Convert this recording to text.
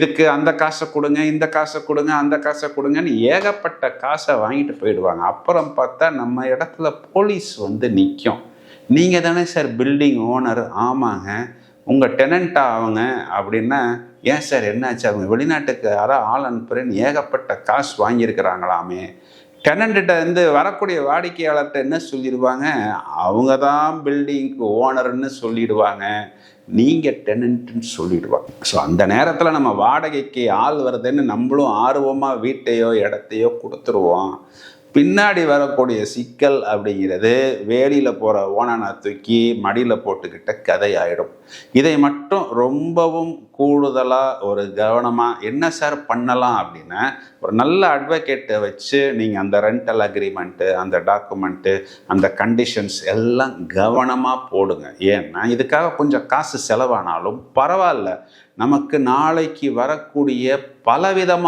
இதுக்கு அந்த காசை கொடுங்க இந்த காசை கொடுங்க அந்த காசை கொடுங்கன்னு ஏகப்பட்ட காசை வாங்கிட்டு போயிடுவாங்க. அப்புறம் பார்த்தா நம்ம இடத்துல போலீஸ் வந்து நிற்கும் நீங்கள் தானே சார் பில்டிங் ஓனர்? ஆமாங்க. உங்கள் டெனண்ட்டாக அவங்க அப்படின்னா ஏன் சார் என்னாச்சு? அவங்க வெளிநாட்டுக்கு யாராவது ஆள் அனுப்புறேன்னு ஏகப்பட்ட காசு வாங்கியிருக்கிறாங்களாமே. டெனண்ட்ட இருந்து வரக்கூடிய வாடிக்கையாளர்கிட்ட என்ன சொல்லிடுவாங்க? அவங்க தான் பில்டிங்க்கு ஓனர்னு சொல்லிடுவாங்க. நீங்கள் டெனண்ட்டுன்னு சொல்லிடுவாங்க. ஸோ அந்த நேரத்தில் நம்ம வாடகைக்கு ஆள் வருதுன்னு நம்மளும் ஆர்வமாக வீட்டையோ இடத்தையோ கொடுத்துருவோம். பின்னாடி வரக்கூடிய சிக்கல் அப்படிங்கிறது வேலியில் போகிற ஓனனை தூக்கி மடியில் போட்டுக்கிட்ட கதையாயிடும். இதை மட்டும் ரொம்பவும் கூடுதலாக ஒரு கவனமாக என்ன சார் பண்ணலாம் அப்படின்னா ஒரு நல்ல அட்வொகேட்டை வச்சு நீங்கள் அந்த ரெண்டல் அக்ரிமெண்ட்டு அந்த டாக்குமெண்ட்டு அந்த கண்டிஷன்ஸ் எல்லாம் கவனமாக போடுங்க. ஏன்னா இதுக்காக கொஞ்சம் காசு செலவானாலும் பரவாயில்ல. நமக்கு நாளைக்கு வரக்கூடிய பலவிதமான